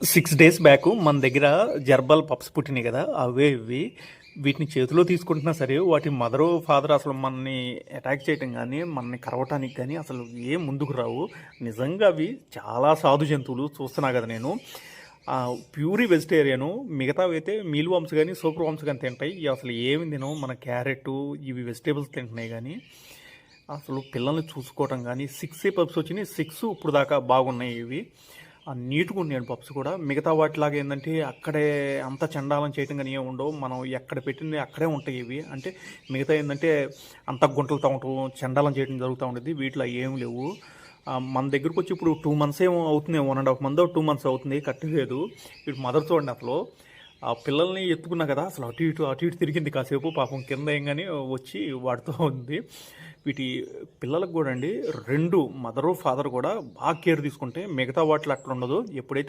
Six days back మన దగ్గర జర్బల్ pups పుట్టినాయి కదా అవే ఇవి. వీటిని చేతిలో తీసుకుంటున్నా సరే వాటి మదరు ఫాదర్ అసలు మనని అటాక్ చేయటం కానీ మనని కరవటానికి కానీ అసలు ఏం ముందుకు రావు. నిజంగా అవి చాలా సాధు జంతువులు చూస్తున్నా కదా నేను. ప్యూరీ వెజిటేరియను మిగతావి అయితే మీల్ వామ్స్ కానీ సూపర్ వామ్స్ కానీ తింటాయి. అసలు ఏమి తినవు. మన క్యారెట్ ఇవి వెజిటేబుల్స్ తింటున్నాయి కానీ అసలు పిల్లల్ని చూసుకోవటం కానీ సిక్స్ పప్స్ వచ్చినాయి. సిక్స్ ఇప్పుడు దాకా బాగున్నాయి ఇవి. నీట్గా ఉన్నాయండి పప్స్ కూడా. మిగతా వాటిలాగా ఏంటంటే అక్కడే అంత చండాలం చేయటం కానీ ఏమి ఉండవు. మనం ఎక్కడ పెట్టింది అక్కడే ఉంటాయి ఇవి. అంటే మిగతా ఏంటంటే అంత గుంటలు తవ్వటం చండాలం చేయడం జరుగుతూ ఉండేది. వీటిలో ఏం లేవు. మన దగ్గరకు వచ్చి ఇప్పుడు టూ మంత్స్ ఏమో అవుతుంది one and half month two months అవుతుంది కట్టలేదు. ఇప్పుడు మదర్ చూడండి అసలు. ఆ పిల్లల్ని ఎత్తుకున్నా కదా అసలు అటు ఇటు అటు ఇటు తిరిగింది కాసేపు పాపం కింద ఏం కానీ వచ్చి వాడుతూ ఉంది. వీటి పిల్లలకు కూడా అండి రెండు మదరు ఫాదర్ కూడా బాగా కేర్ తీసుకుంటే మిగతా వాటిలో అట్లా ఉండదు. ఎప్పుడైతే